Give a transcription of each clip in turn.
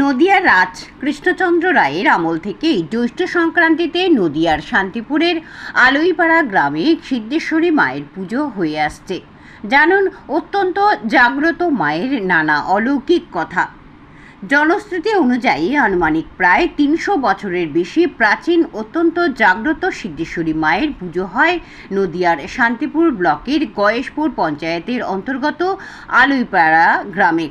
নদিয়ার রাজ কৃষ্ণচন্দ্র রায়ের আমল থেকেই জ্যৈষ্ঠ সংক্রান্তিতে নদিয়ার শান্তিপুরের আলোইপাড়া গ্রামে সিদ্ধেশ্বরী মায়ের পুজো হয়ে আসছে। জানুন অত্যন্ত জাগ্রত মায়ের নানা অলৌকিক কথা। জনশ্রুতি অনুযায়ী আনুমানিক প্রায় তিনশো বছরের বেশি প্রাচীন অত্যন্ত জাগ্রত সিদ্ধেশ্বরী মায়ের পুজো হয় নদিয়ার শান্তিপুর ব্লকের গয়েশপুর পঞ্চায়েতের অন্তর্গত আলুইপাড়া গ্রামে।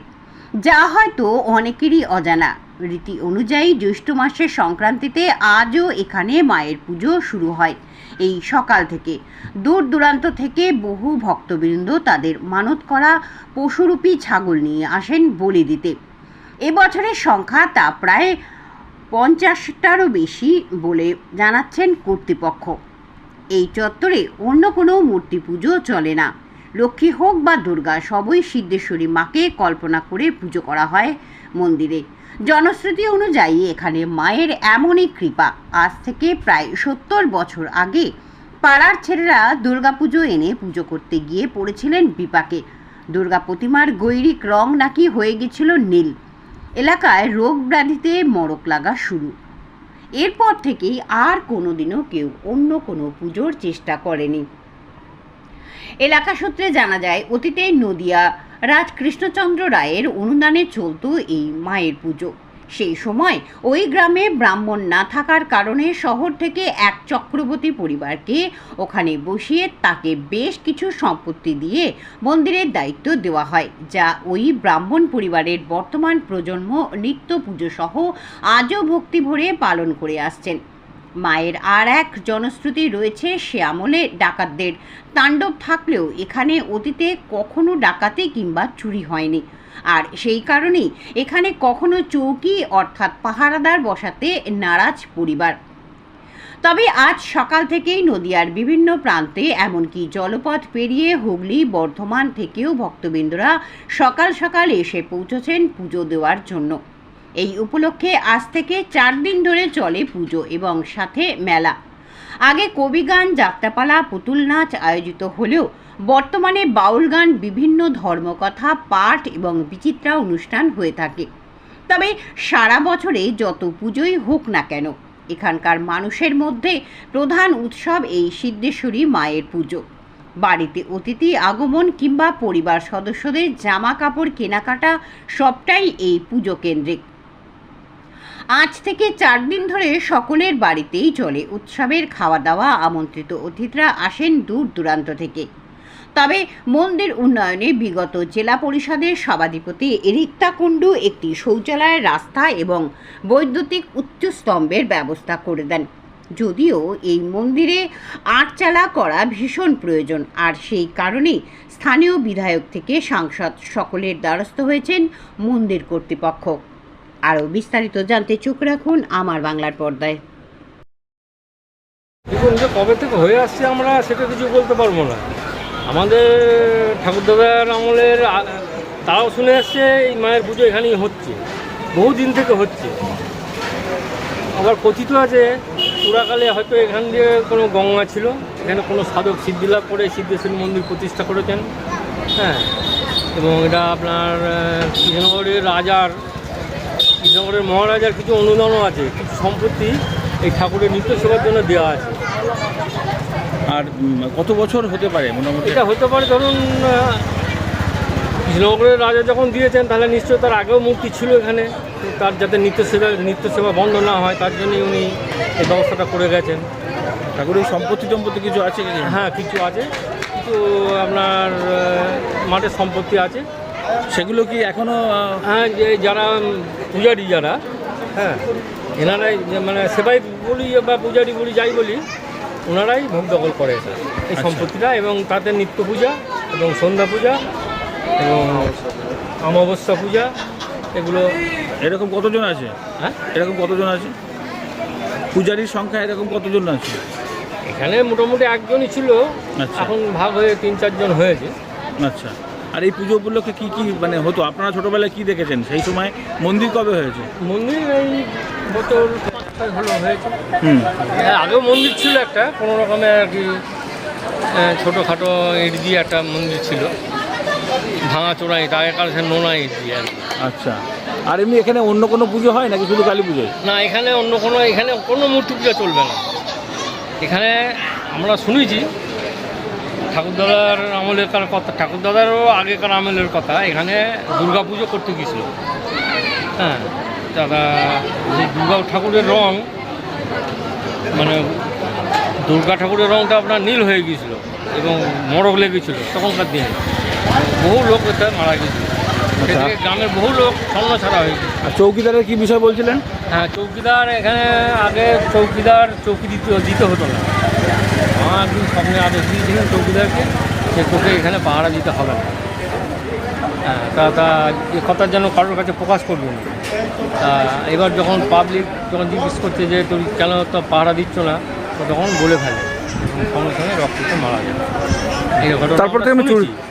যা হয়তো অনেকেরই অজানা। রীতি অনুযায়ী জ্যৈষ্ঠ মাসের সংক্রান্তিতে আজও এখানে মায়ের পুজো শুরু হয়। এই সকাল থেকে। দূর দূরান্ত থেকে বহু ভক্তবৃন্দ তাদের মানত করা পশুরূপী ছাগল নিয়ে আসেন বলি দিতে। এবছরের সংখ্যা তা প্রায় পঞ্চাশটারও বেশি বলে জানাচ্ছেন কর্তৃপক্ষ। এই চত্বরে অন্য কোনো মূর্তি পুজো চলে না। লক্ষ্মী হোক বা দুর্গা, সবই সিদ্ধেশ্বরী মাকে কল্পনা করে পুজো করা হয় মন্দিরে। জনশ্রুতি অনুযায়ী এখানে মায়ের এমনই কৃপা। আজ থেকে প্রায় সত্তর বছর আগে পাড়ার ছেলেরা দুর্গাপুজো এনে পুজো করতে গিয়ে পড়েছিলেন বিপাকে। দুর্গা প্রতিমার গৈরিক রং নাকি হয়ে গেছিল নীল। এলাকায় রোগ ব্যাধিতে মরক লাগা শুরু। এরপর থেকেই আর কোনোদিনও কেউ অন্য কোনো পুজোর চেষ্টা করেনি। এলাকা সূত্রে জানা যায়, অতীতে নদিয়া রাজ কৃষ্ণচন্দ্র রায়ের অনুদানে চলতো এই মায়ের পুজো। সেই সময় ওই গ্রামে ব্রাহ্মণ না থাকার কারণে শহর থেকে এক চক্রবর্তী পরিবারকে ওখানে বসিয়ে তাকে বেশ কিছু সম্পত্তি দিয়ে মন্দিরের দায়িত্ব দেওয়া হয়, যা ওই ব্রাহ্মণ পরিবারের বর্তমান প্রজন্ম নিত্য পুজো সহ আজও ভক্তি ভরে পালন করে আসছেন। মায়ের আর এক জনশ্রুতি রয়েছে সে আমলে ডাকাতদের। তাণ্ডব থাকলেও এখানে অতীতে কখনো ডাকাতি কিংবা চুরি হয়নি। আর সেই কারণেই এখানে কখনো চৌকি অর্থাৎ পাহারাদার বসাতে নারাজ পরিবার। তবে আজ সকাল থেকেই নদিয়ার বিভিন্ন প্রান্তে এমনকি জলপথ পেরিয়ে হুগলি, বর্ধমান থেকেও ভক্তবৃন্দরা সকাল সকাল এসে পৌঁছেছেন পুজো দেওয়ার জন্য। এই উপলক্ষে আজ থেকে চার দিন ধরে চলে পুজো এবং সাথে মেলা। আগে কবি গান, যাত্রাপালা, পুতুল নাচ আয়োজিত হলেও বর্তমানে বাউল গান, বিভিন্ন ধর্মকথা, পাঠ এবং বিচিত্রা অনুষ্ঠান হয়ে থাকে। তবে সারা বছরে যত পুজোই হোক না কেন, এখানকার মানুষের মধ্যে প্রধান উৎসব এই সিদ্ধেশ্বরী মায়ের পুজো। বাড়িতে অতিথি আগমন কিংবা পরিবার সদস্যদের জামা কাপড় কেনাকাটা সবটাই এই পুজো কেন্দ্রিক। আজ থেকে চার দিন ধরে সকলের বাড়িতেই চলে উৎসবের খাওয়া দাওয়া আমন্ত্রিত অতিথিরা আসেন দূর দূরান্ত থেকে। তবে মন্দির উন্নয়নে বিগত জেলা পরিষদের সভাধিপতি রিক্তা কুণ্ডু একটি শৌচালয়ের রাস্তা এবং বৈদ্যুতিক উচ্চস্তম্ভের ব্যবস্থা করে দেন। যদিও এই মন্দিরে আটচালা করা ভীষণ প্রয়োজন, আর সেই কারণেই স্থানীয় বিধায়ক থেকে সাংসদ সকলের দ্বারস্থ হয়েছেন মন্দির কর্তৃপক্ষ। আরও বিস্তারিত জানতে চোখ রাখুন আমার বাংলার পর্দায়। দেখুন যে কবে থেকে হয়ে আসছে আমরা সেটা কিছু বলতে পারব না। আমাদের ঠাকুরদাদার আমলের তারাও শুনে আসছে এই মায়ের পুজো এখানেই হচ্ছে বহু দিন থেকে হচ্ছে। আবার কথিত আছে পুরাকালে হয়তো এখান দিয়ে কোনো গঙ্গা ছিল এখানে কোনো সাধক সিদ্ধিলাভ করে সিদ্ধেশ্বরী মন্দির প্রতিষ্ঠা করেছেন। হ্যাঁ এবং এটা আপনার আহ, কৃষ্ণনগরের রাজার কৃষ্ণনগরের মহারাজার কিছু অনুদানও আছে কিছু সম্পত্তি এই ঠাকুরের নিত্য সেবার জন্য দেওয়া আছে। আর কত বছর হতে পারে মোটামুটি? এটা হতে পারে ধরুন আহ, কৃষ্ণনগরের রাজা যখন দিয়েছেন তাহলে নিশ্চয়ই তার আগেও মূর্তি ছিল এখানে। তার যাতে নিত্য সেবা নিত্য সেবা বন্ধ না হয় তার জন্যই উনি এই ব্যবস্থাটা করে গেছেন। ঠাকুরের সম্পত্তি টম্পত্তি কিছু আছে হ্যাঁ কিছু আছে। কিছু আপনার মাঠের সম্পত্তি আছে। সেগুলো কি এখনও হ্যাঁ যে যারা পূজারি যারা হ্যাঁ। এনারাই মানে সেবাই বলি বা পূজারি বলি যাই বলি ওনারাই ভোগ দখল করে এই আচ্ছা। সম্পত্তিটা এবং তাতে নিত্য পূজা এবং সন্ধ্যা পূজা এবং অমাবস্যা পূজা এগুলো এরকম কতজন আছে? হ্যাঁ? এরকম কতজন আছে? পূজারির সংখ্যা এরকম কতজন আছে? এখানে মোটামুটি একজনই ছিল আচ্ছা। এখন ভাগ হয়ে তিন চারজন হয়েছে। আচ্ছা। আর এই পুজো উপলক্ষে কী কী মানে হতো? আপনারা ছোটোবেলায় কী দেখেছেন? সেই সময় মন্দির কবে হয়েছে? মন্দির এই বছর হলো হয়েছে। হুম। হ্যাঁ আগেও মন্দির ছিল একটা কোনো রকমে আর কি ছোটোখাটো ইট দিয়ে একটা মন্দির ছিল। ভাঙা চোরা ইট আগেকার সে নোনা ইট দিয়ে আর কি। আচ্ছা। আর এমনি এখানে অন্য কোনো পুজো হয় নাকি শুধু কালী পুজোয়? না এখানে অন্য কোনো এখানে কোনো মূর্তি পূজা চলবে না। এখানে আমরা শুনেছি ঠাকুরদাদার আমলের কার কথা? ঠাকুরদাদারও আগেকার আমলের কথা। এখানে দুর্গা পুজো করতে গিয়েছিল। হ্যাঁ দাদা যে দুর্গা ঠাকুরের রং মানে দুর্গা ঠাকুরের রংটা আপনার নীল হয়ে গিয়েছিল এবং মরক লেগেছিল তখনকার দিনে। বহু লোক এতে মারা গিয়েছিল। আচ্ছা। গ্রামের বহু লোক স্বর্ণ ছাড়া হয়ে আর চৌকিদারের কি বিষয় বলছিলেন? হ্যাঁ চৌকিদার এখানে আগে চৌকিদার চৌকি দিতে দিতে হতো না। আমার একদিন স্বপ্নে আদেশ দিয়েছিলেন চৌকিদারকে যে তোকে এখানে পাহারা দিতে হবে না। হ্যাঁ তা তা এ কথা যেন কারোর কাছে প্রকাশ করবে না। তা এবার যখন পাবলিক যখন জিজ্ঞেস করছে যে তুই কেন তো পাহারা দিচ্ছ না তো তখন বলে ফেলে। এবং সঙ্গে সঙ্গে রক্ততে মারা যায়। এই ঘটনা তারপর থেকে আমি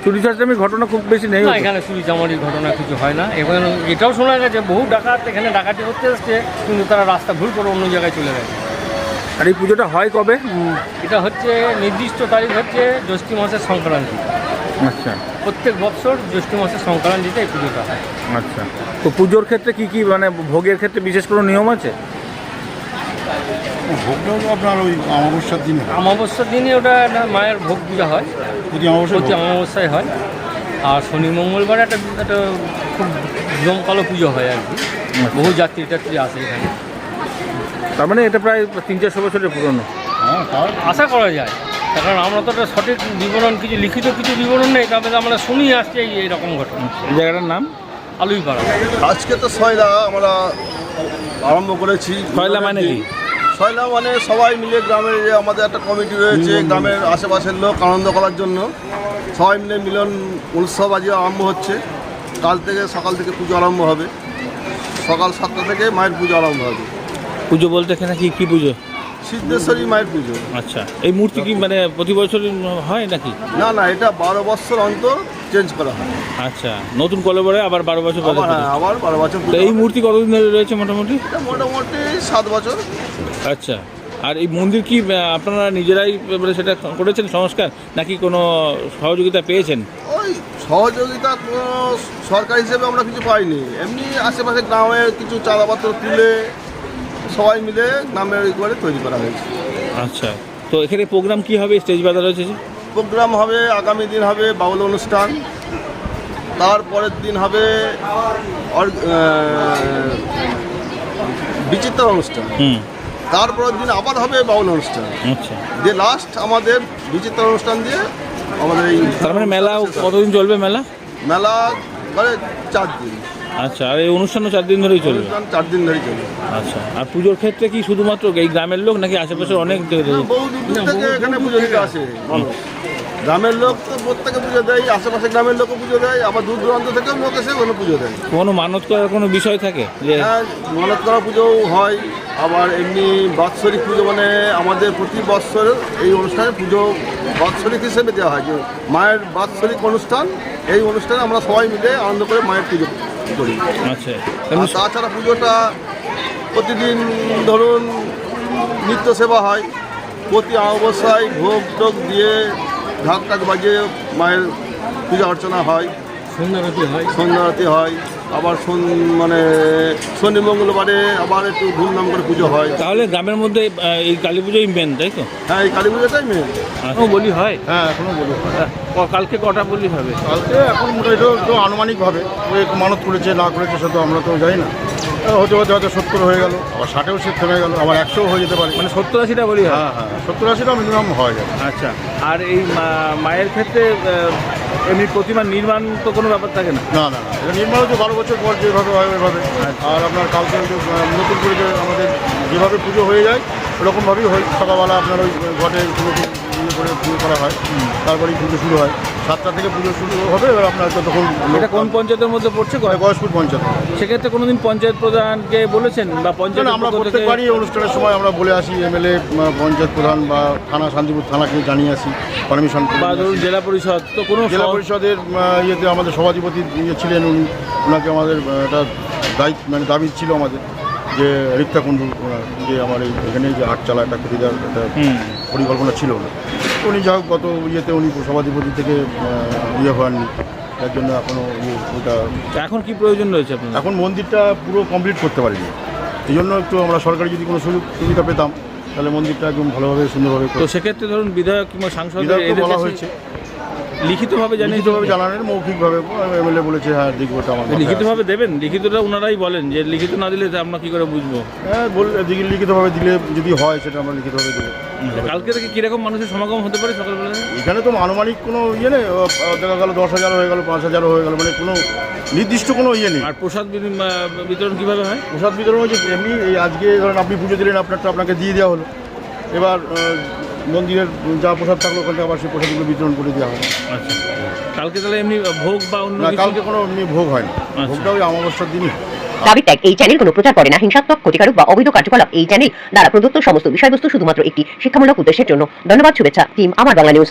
চুরি চাচামির ঘটনা খুব বেশি নেই না এখানে চুরি চামারির ঘটনা কিছু হয় না। এখানে এটাও শোনা গেছে বহু ডাকাত এখানে ডাকাতি করতে এসছে কিন্তু তারা রাস্তা ভুল করে অন্য জায়গায় চলে গেছে। আর এই পুজোটা হয় কবে? এটা হচ্ছে নির্দিষ্ট তারিখ হচ্ছে জ্যৈষ্ঠী মাসের সংক্রান্তি। আচ্ছা। প্রত্যেক বছর জ্যৈষ্ঠী মাসের সংক্রান্তিতে এই পুজোটা হয়। আচ্ছা। তো পুজোর ক্ষেত্রে কি কি মানে ভোগের ক্ষেত্রে বিশেষ কোনো নিয়ম আছে? ভোগটা হলো আপনার ওই অমাবস্যার দিনে অমাবস্যার দিনে ওটা একটা মায়ের ভোগ পূজা হয়। প্রতি অমাবস্যা প্রতি অমাবস্যায় হয়। আর শনি মঙ্গলবার একটা একটা খুব জমকালো পুজো হয় আর কি। বহু যাত্রী টাত্রী আসে এখানে। তার মানে এটা প্রায় তিন চারশো বছরের পুরনো। হ্যাঁ তাও আশা করা যায়। কারণ আমরা তো একটা সঠিক বিবরণ কিছু লিখিত কিছু বিবরণ নেই তবে আমরা শুনি আসছি এই এরকম ঘটনা। এই জায়গাটার নাম? আলুই পাড়া আজকে তো সয়লা আমরা আরম্ভ করেছি। সয়লা মানে কি? সয়লা মানে সবাই মিলে গ্রামের যে আমাদের একটা কমিটি রয়েছে গ্রামের আশেপাশের লোক আনন্দ করার জন্য। সবাই মিলে মিলন উৎসব আজকে আরম্ভ হচ্ছে। কাল থেকে সকাল থেকে পুজো আরম্ভ হবে। সকাল সাতটা থেকে মায়ের পুজো আরম্ভ হবে। পুজো বলতে এখানে কি কি পুজো? সিদ্ধেশ্বরী মায়ের পুজো। আচ্ছা এই মূর্তি কি মানে প্রতি বছর হয় নাকি? না না এটা বারো বছর অন্তর চেঞ্জ করা হয়। আচ্ছা নতুন কলে কলেবরে আবার বারো বছর আবার। হ্যাঁ আবার বারো বছর এই মূর্তি কতদিন ধরে রয়েছে মোটামুটি? মোটামুটি সাত বছর। আচ্ছা আর এই মন্দির কি আপনারা নিজেরাই মানে সেটা করেছেন সংস্কার নাকি কোনো সহযোগিতা পেয়েছেন? ওই সহযোগিতা কোনো সরকার হিসেবে আমরা কিছু পাইনি। এমনি আশেপাশে গ্রামে কিছু চাঁদাপত্র তুলে সবাই মিলে নামের করে তৈরি করা হয়েছে। আচ্ছা তো এখানে প্রোগ্রাম কি হবে? স্টেজ বাজার রয়েছে যে? প্রোগ্রাম হবে আগামী দিন হবে বাউল অনুষ্ঠান। তারপরের দিন হবে বিচিত্র অনুষ্ঠান। হুম। তারপরের দিন আবার হবে বাউল অনুষ্ঠান। আচ্ছা। দিয়ে লাস্ট আমাদের বিচিত্র অনুষ্ঠান দিয়ে আমাদের এই তার মানে মেলা কতদিন চলবে মেলা? মেলা মানে চার দিন। আচ্ছা আর এই অনুষ্ঠানও চার দিন ধরেই চলবে? অনুষ্ঠান চার দিন ধরেই চলবে। আচ্ছা আর পুজোর ক্ষেত্রে কি শুধুমাত্র এই গ্রামের লোক নাকি আশেপাশের অনেক বহু দূর দূর থেকে এখানে পুজো দিতে আসে গ্রামের লোক তো প্রত্যেকে পুজো দেয় আশেপাশে গ্রামের লোকও পুজো দেয় আবার দূর দূরান্ত থেকেও লোক এসে ওখানে পুজো দেয়। কোনো মানত করার কোনো বিষয় থাকে যে হ্যাঁ মানত করা পুজোও হয় আবার এমনি বাৎসরিক পুজো মানে আমাদের প্রতি বৎসর এই অনুষ্ঠানে পুজো বাৎসরিক হিসেবে দেওয়া হয়। যে মায়ের বাৎসরিক অনুষ্ঠান এই অনুষ্ঠানে আমরা সবাই মিলে আনন্দ করে মায়ের পুজো করি। আচ্ছা। আর তাছাড়া পুজোটা প্রতিদিন ধরুন নিত্য সেবা হয় প্রতি অবস্থায় ভোগ টোগ দিয়ে ঢাক টাক বাজিয়ে মায়ের পূজা অর্চনা হয়। সন্ধ্যারতি হয়। সন্ধ্যা আরতি হয়। আবার মানে শনি মঙ্গলবারে আবার একটু ধুমধাম করে পুজো হয়। তাহলে গ্রামের মধ্যে এই কালী পুজোই মেন তাই তো? হ্যাঁ এই কালী পুজোটাই মেন এখনও বলি হয়? হ্যাঁ এখনও বলি কালকে কটা বলি হবে? কালকে এখন মোটামুটি একটু আনুমানিকভাবে মানত করেছে না করেছে সে তো আমরা তো জানি না। হতে হতে হয়তো সত্তর হয়ে গেল আবার ষাটেও সে থেমে গেল আবার একশোও হয়ে যেতে পারে। মানে সত্তর আশিটা বলি হয়? হ্যাঁ হ্যাঁ সত্তর আশিটা মিনিমাম হয়ে যাবে আচ্ছা আর এই মা- মায়ের ক্ষেত্রে এমনি প্রতিমা নির্মাণ তো কোনো ব্যাপার থাকে না? না না এটা নির্মাণ হচ্ছে বারো বছর পর যেভাবে হয় ওইভাবে। আর আপনার কালকে নতুন করে আমাদের যেভাবে পুজো হয়ে যায় ওরকমভাবেই হয়। সকালবেলা আপনার ওই ঘটে পুজো করে পুজো করা হয়। তারপরেই পুজো শুরু হয়। সাতটা থেকে পুজো শুরু হবে এবার আপনার ততক্ষণ এটা কোন পঞ্চায়েতের মধ্যে পড়ছে গয়েশপুর পঞ্চায়েত। সেক্ষেত্রে কোনোদিন পঞ্চায়েত প্রধানকে বলেছেন বা পঞ্চায়েত আমরা প্রত্যেকবারই অনুষ্ঠানের সময় আমরা বলে আসি এমএলএ পঞ্চায়েত প্রধান বা থানা শান্তিপুর থানাকে জানিয়ে আসি পারমিশন বা ধরুন জেলা পরিষদ তো কোনো জেলা পরিষদের ইয়েতে আমাদের সভাধিপতি ইয়ে ছিলেন উনি ওনাকে আমাদের একটা দায়িত্ব মানে দাবি ছিল আমাদের যে রিক্তা কুণ্ডু যে আমার এই এখানে যে আট চালা একটা খুঁজে দেওয়ার একটা পরিকল্পনা ছিল। উনি যা হোক গত ইয়েতে উনি সভাধিপতি থেকে ইয়ে হননি। তার জন্য এখনও ওটা এখন কি প্রয়োজন রয়েছে আপনার এখন মন্দিরটা পুরো কমপ্লিট করতে পারিনি। এই জন্য একটু আমরা সরকারি যদি কোনো সুযোগ সুবিধা পেতাম তাহলে মন্দিরটা একদম ভালোভাবে সুন্দরভাবে তো সেক্ষেত্রে ধরুন বিধায়ক কিংবা সাংসদ বলা হয়েছে। লিখিতভাবে জানিয়ে লিখিতভাবে জানানোর মৌখিকভাবে এমএলএ বলেছে হ্যাঁ ওটা আমার লিখিতভাবে দেবেন? লিখিতটা ওনারাই বলেন যে লিখিত না দিলে আমরা কি করে বুঝব? হ্যাঁ দিকে লিখিতভাবে দিলে যদি হয় সেটা আমরা লিখিতভাবে দেবো। কালকে থেকে কীরকম মানুষের সমাগম হতে পারে সকালবেলা? এখানে তো আনুমানিক কোনো ইয়ে নেই দেখা গেল দশ হাজার হয়ে গেল পাঁচ হাজার হয়ে গেল মানে কোনো নির্দিষ্ট কোনো ইয়ে নেই। আর প্রসাদ বিতরণ কীভাবে হয়? প্রসাদ বিতরণ হচ্ছে এমনি এই আজকে ধরেন আপনি পুজো দিলেন আপনারটা আপনাকে দিয়ে দেওয়া হলো। এবার মন্দিরের যা প্রসাদ থাকল ওখান থেকে আবার সেই প্রসাদগুলো বিতরণ করে দেওয়া হয়। আচ্ছা। কালকে তাহলে এমনি ভোগ বা অন্য না কালকে কোনো এমনি ভোগ হয় না আচ্ছা। ভোগটা ওই অমাবস্যার দিনই। দাবি ত্যাগ এই চ্যানেল কোনো প্রচার করে না। হিংসাত্মক ক্ষতিকারক বা অবৈধ কার্যকলাপ এই চ্যানেল দ্বারা প্রদত্ত সমস্ত বিষয়বস্তু শুধুমাত্র একটি শিক্ষামূলক উদ্দেশ্যের জন্য। ধন্যবাদ শুভেচ্ছা টিম আমার বাংলা নিউজ